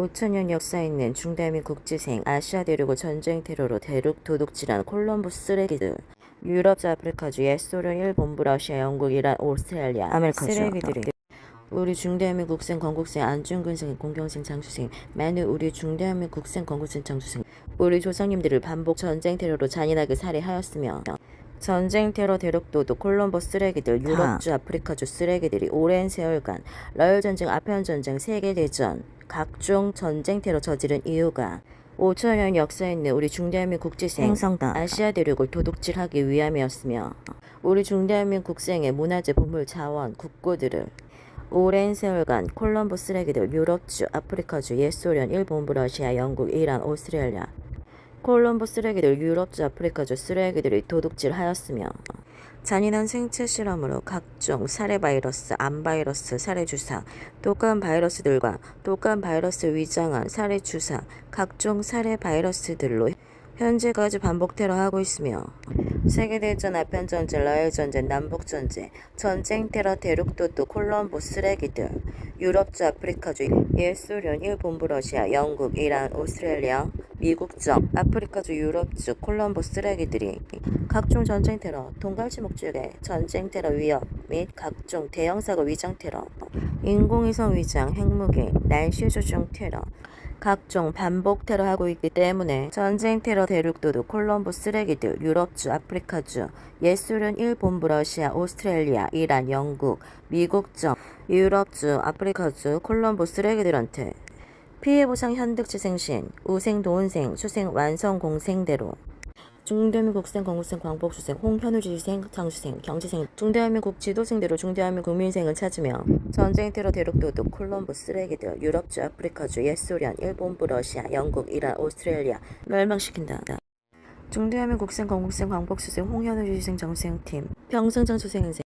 5천년 역사 있는 중대한민 국지생 아시아 대륙을 전쟁 테러로 대륙 도둑질한 콜럼버스 쓰레기들 유럽, 아프리카주, 옛소련, 일본, 러시아, 영국, 이란, 오스트레일리아, 아메리카주 쓰레기들이 우리 중대한민 국생, 건국생, 안중근생, 공경생, 장수생, 많은 우리 중대한민 국생, 건국생, 장수생, 우리 조상님들을 반복 전쟁 테러로 잔인하게 살해하였으며 전쟁 테러 대륙도도 콜럼버스 쓰레기들, 유럽주, 아프리카주 쓰레기들이 오랜 세월간 러일 전쟁, 아편 전쟁, 세계 대전, 각종 전쟁 테러 저지른 이유가 5천년 역사 있는 우리 중대한민 국지생 행성당 아시아 대륙을 도둑질하기 위함이었으며 우리 중대한민 국생의 문화재 보물 자원 국고들을 오랜 세월간 콜럼버스 쓰레기들 유럽주, 아프리카주, 옛소련, 일본, 러시아, 영국, 이란, 오스트레일리아 콜럼버 쓰레기들 유럽주 아프리카주 쓰레기들이 도둑질하였으며 잔인한 생체 실험으로 각종 살해 바이러스, 암 바이러스, 살해 주사, 독감 바이러스들과 독감 바이러스 위장한 살해 주사, 각종 살해 바이러스들로 현재까지 반복 테러하고 있으며 세계대전, 아편전쟁, 러일전쟁, 남북전쟁, 전쟁 테러 대륙도도 콜럼보 쓰레기들, 유럽주, 아프리카주, 옛소련, 일본부, 러시아, 영국, 이란, 오스트레일리아, 미국적, 아프리카주, 유럽주, 콜럼보 쓰레기들이 각종 전쟁 테러, 동갈치 목줄의 전쟁 테러 위협 및 각종 대형 사고 위장 테러, 인공위성 위장, 핵무기, 날씨 조종 테러, 각종 반복 테러하고 있기 때문에 전쟁 테러 대륙도도 콜럼보 쓰레기들, 유럽주, 아프리카주, 옛소련, 일본부, 러시아, 오스트레일리아, 이란, 영국, 미국적, 유럽주, 아프리카주, 콜럼보 쓰레기들한테 피해 보상 현득지생신, 우생 도은생, 수생 완성 공생대로. 중대한민국 국생, 건국생, 광복수생, 홍현우 지생, 장수생, 경지생, 중대한민국 지도생대로 중대한민국 국민생을 찾으며 전쟁 테러 대륙도도 콜럼보 쓰레기들, 유럽주, 아프리카주, 옛소련, 일본부, 러시아, 영국, 이란, 오스트레일리아. 멸망시킨다. 중대한민국 국생, 건국생, 광복수생, 홍현우 지생, 정수생 팀, 평승장 수생생